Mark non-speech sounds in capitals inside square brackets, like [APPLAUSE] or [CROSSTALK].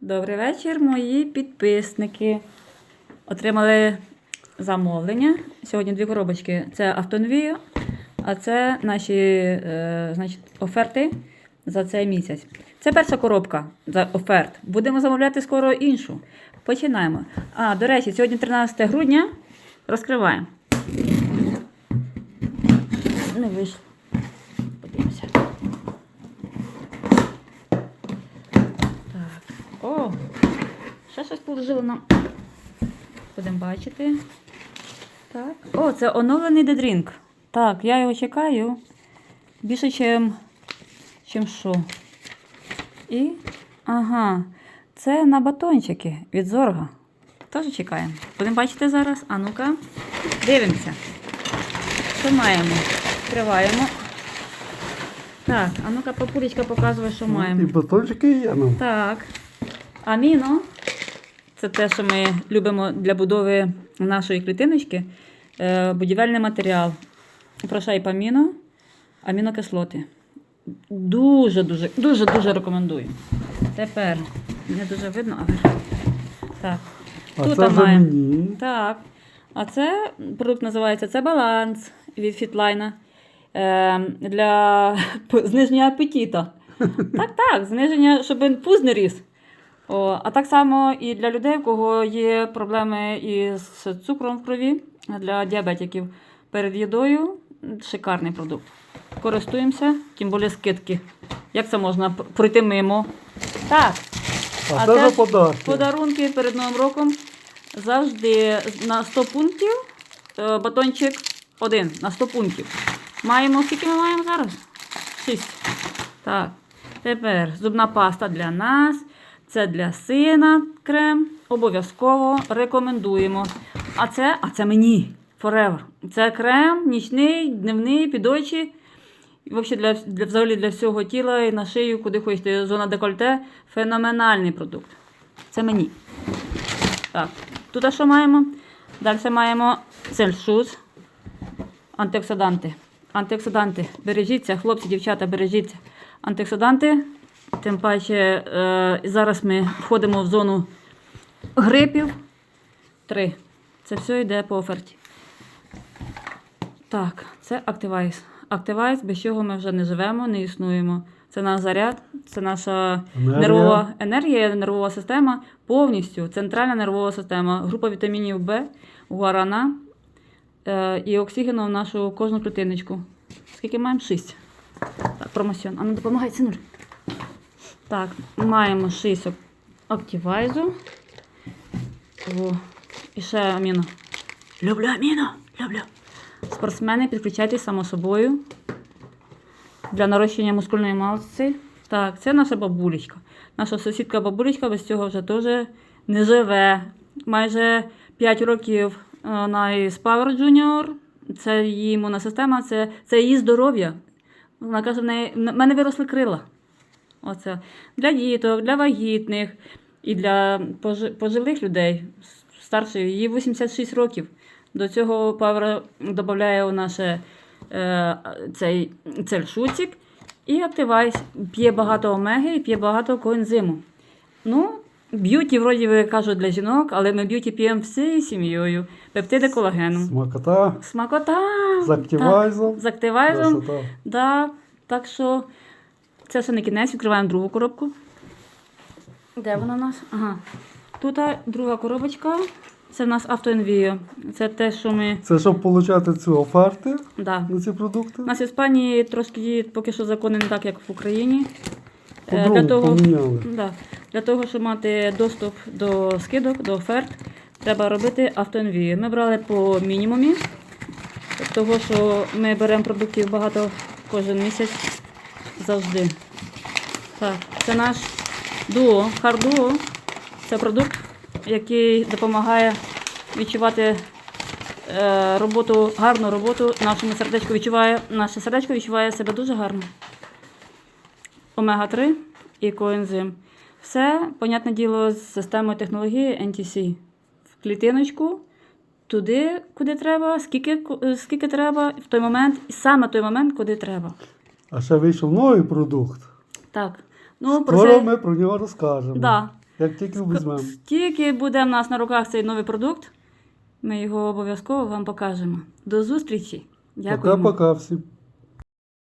Добрий вечір, мої підписники. Отримали замовлення. Сьогодні дві коробочки. Це Автонвію, а це наші е, значить, оферти за цей місяць. Це перша коробка за оферт. Будемо замовляти скоро іншу. Починаємо. А, до речі, сьогодні 13 грудня. Розкриваємо. Не вийшло. Подивимося. Так. О! Ще щось положило нам. Будемо бачити. Так. О, це оновлений дедрінк. Так, я його чекаю. Більше, чим, чим що. І. Ага. Це на батончики від зорга. Теж чекаємо. Будемо бачити зараз. А ну-ка. Дивимося. Що маємо? Відкриваємо. Так, а ну-ка, папулечка показує, що маємо. І батончики є нам. Так. Аміно. Це те, що ми любимо для будови нашої клітиночки. Е, будівельний матеріал. Прошайп аміно, амінокислоти. Дуже, дуже, дуже, рекомендую. Тепер не дуже видно, але. Так. А Тут це маємо. мені. Так. А це продукт називається це баланс від Фітлайна е, для [LAUGHS] зниження апетита. Так, так, зниження, щоб пуз не ріс. О, а так само і для людей, у кого є проблеми із цукром в крові, для діабетиків. Перед їдою шикарний продукт. Користуємося, тим більше скидки. Як це можна пр- пройти мимо? Так, А, А це за подарки. Подарунки перед Новим роком завжди на 100 пунктів. е, Батончик один на 100 пунктів. Маємо, скільки ми маємо зараз? 6. Так. Тепер зубна паста для нас. Це для сина крем. Обов'язково рекомендуємо. А це, а це мені. Forever. Це крем нічний, дневний, під очі. Взагалі для, для, взагалі для всього тіла і на шию, куди хочете, зона декольте. Феноменальний продукт. Це мені. Так, тут що маємо? Далі маємо сельшуз. Антиоксиданти. Антиоксиданти. Бережіться, хлопці, дівчата, бережіться. Антиоксиданти. Тим паче, е, зараз ми входимо в зону грипів. Три. Це все йде по оферті. Так, це Activize. Activize, без чого ми вже не живемо, не існуємо. Це наш заряд, це наша Енергія. нервова енергія, нервова система, повністю центральна нервова система, група вітамінів Б, гуарана е, і оксигену в нашу кожну клітиночку. Скільки маємо? Шість. Так. А ну допомагай, синуль. Так, маємо 6 активайзу. О, і ще аміно. Люблю аміно. Люблю. Спортсмени, підключайтесь само собою для нарощення мускульної маси. Так, це наша бабулечка. Наша сусідка бабулечка без цього вже теж не живе. Майже 5 років е, вона із Power Junior. Це її імунна система, це, це її здоров'я. Вона каже, в в мене виросли крила. Оце. Для діток, для вагітних і для пожилих людей старшої. Їй 86 років. До цього Павра додає у наше е, цей цельшуцик і активайс. П'є багато омеги і п'є багато коензиму. Ну, б'юті, вроді би кажуть, для жінок, але ми б'юті п'ємо всією сім'єю. Пептиди колагену. Смакота. Смакота! З активайзом. Так, з активайзом. Красота. Да, так що це ще не кінець, відкриваємо другу коробку. Де вона у нас? Ага. Тут друга коробочка. Це в нас автоенвіо. Це те, що ми. Це щоб отримати ці оферти Да. на ці продукти. У нас в Іспанії трошки діють поки що закони не так, як в Україні. Е, Для того, да, для того, щоб мати доступ до скидок, до оферт, треба робити автоенвію. Ми брали по мінімумі, того, що ми беремо продуктів багато кожен місяць завжди. Так, це наш дуо, хардуо. Це продукт, який допомагає відчувати е, роботу, гарну роботу. Нашому сердечку відчуває, наше сердечко відчуває себе дуже гарно. Омега-3 і коензим. Все, понятне діло, з системою технології NTC. В клітиночку, туди, куди треба, скільки, е, скільки треба, в той момент, і саме той момент, куди треба. А ще вийшов новий продукт. Так. Ну, про Скоро це... ми про нього розкажемо. Да. Як тільки візьмемо. Тільки буде в нас на руках цей новий продукт, ми його обов'язково вам покажемо. До зустрічі! Дякую. Пока-пока всім.